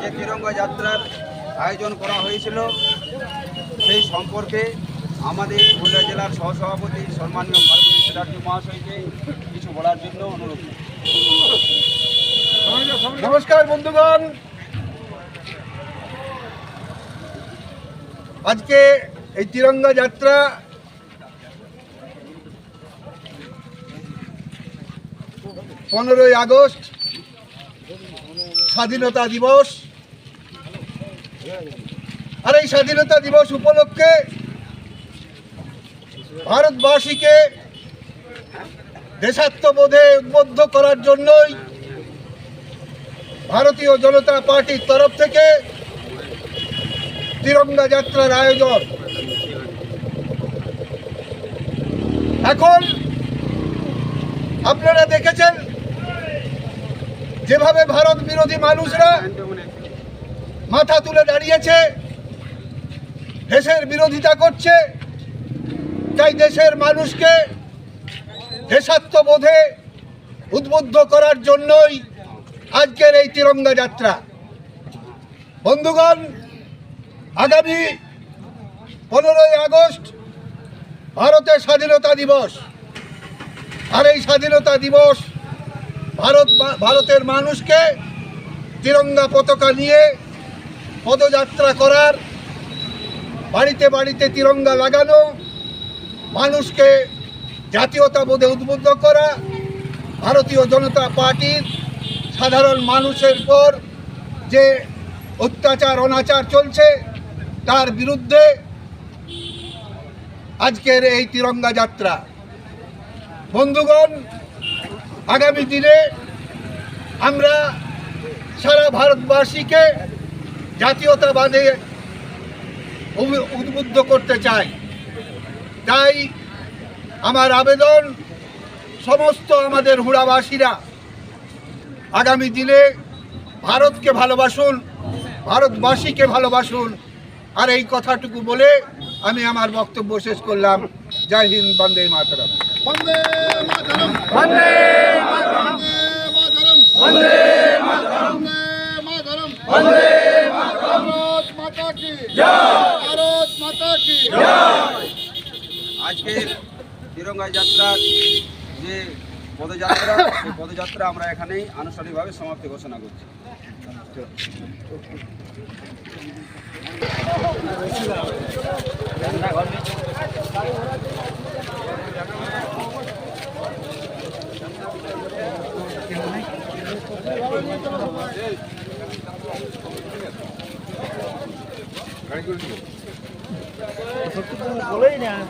যে তিরঙ্গা যাত্রার আয়োজন করা হয়েছিল সেই সম্পর্কে আমাদের পুরুলিয়া জেলার সহসভাপতি সম্মানীয় মালগুনি চ্যাটার্জি মহাশয়কে কিছু বলার জন্য অনুরোধ। নমস্কার বন্ধুগণ। আজকে এই তিরঙ্গা যাত্রা পনেরোই আগস্ট স্বাধীনতা দিবস। আর এই স্বাধীনতা দিবস উপলক্ষে ভারতবাসীকে দেশাত্মবোধে উদ্বুদ্ধ করার জন্যই ভারতীয় জনতা পার্টির তরফ থেকে তিরঙ্গা যাত্রার আয়োজন। এখন আপনারা দেখেছেন, যেভাবে ভারত বিরোধী মানুষরা মাথা তুলে দাঁড়িয়েছে, দেশের বিরোধিতা করছে তাই দেশের মানুষকে দেশাত্মবোধে উদ্বুদ্ধ করার জন্যই আজকের এই তিরঙ্গা যাত্রা। বন্ধুগণ, আগামী পনেরোই আগস্ট ভারতের স্বাধীনতা দিবস। আর এই স্বাধীনতা দিবস ভারত ভারতের মানুষকে তিরঙ্গা পতাকা নিয়ে পদযাত্রা করার, বাড়িতে বাড়িতে তিরঙ্গা লাগানো মানুষকে জাতীয়তাবোধে উদ্বুদ্ধ করা, ভারতীয় জনতা পার্টির সাধারণ মানুষের পর যে অত্যাচার, অনাচার চলছে, তার বিরুদ্ধে আজকের এই তিরঙ্গা যাত্রা। বন্ধুগণ, আগামী দিনে আমরা সারা ভারতবাসীকে জাতীয়তাবাদে উদ্বুদ্ধ করতে চাই। তাই আমার আবেদন সমস্ত আমাদের হুড়াবাসীরা আগামী দিনে ভারতকে ভালোবাসুন ভারতবাসীকে ভালোবাসুন। আর এই কথাটুকু বলে আমি আমার বক্তব্য শেষ করলাম। জয় হিন্দ বন্দে মাতরম। বন্দে মাতরম। বন্দে মাতরম। বন্দে মাতরম। বন্দে মাতরম ভারত মাতা কি? জয়। ভারত মাতা কি? জয়। আজকের তিরঙ্গা যাত্রার যে পদযাত্রা সেই পদযাত্রা আমরা এখানেই আনুষ্ঠানিকভাবে সমাপ্তি ঘোষণা করছি। গাড়িগুলো 不累呢。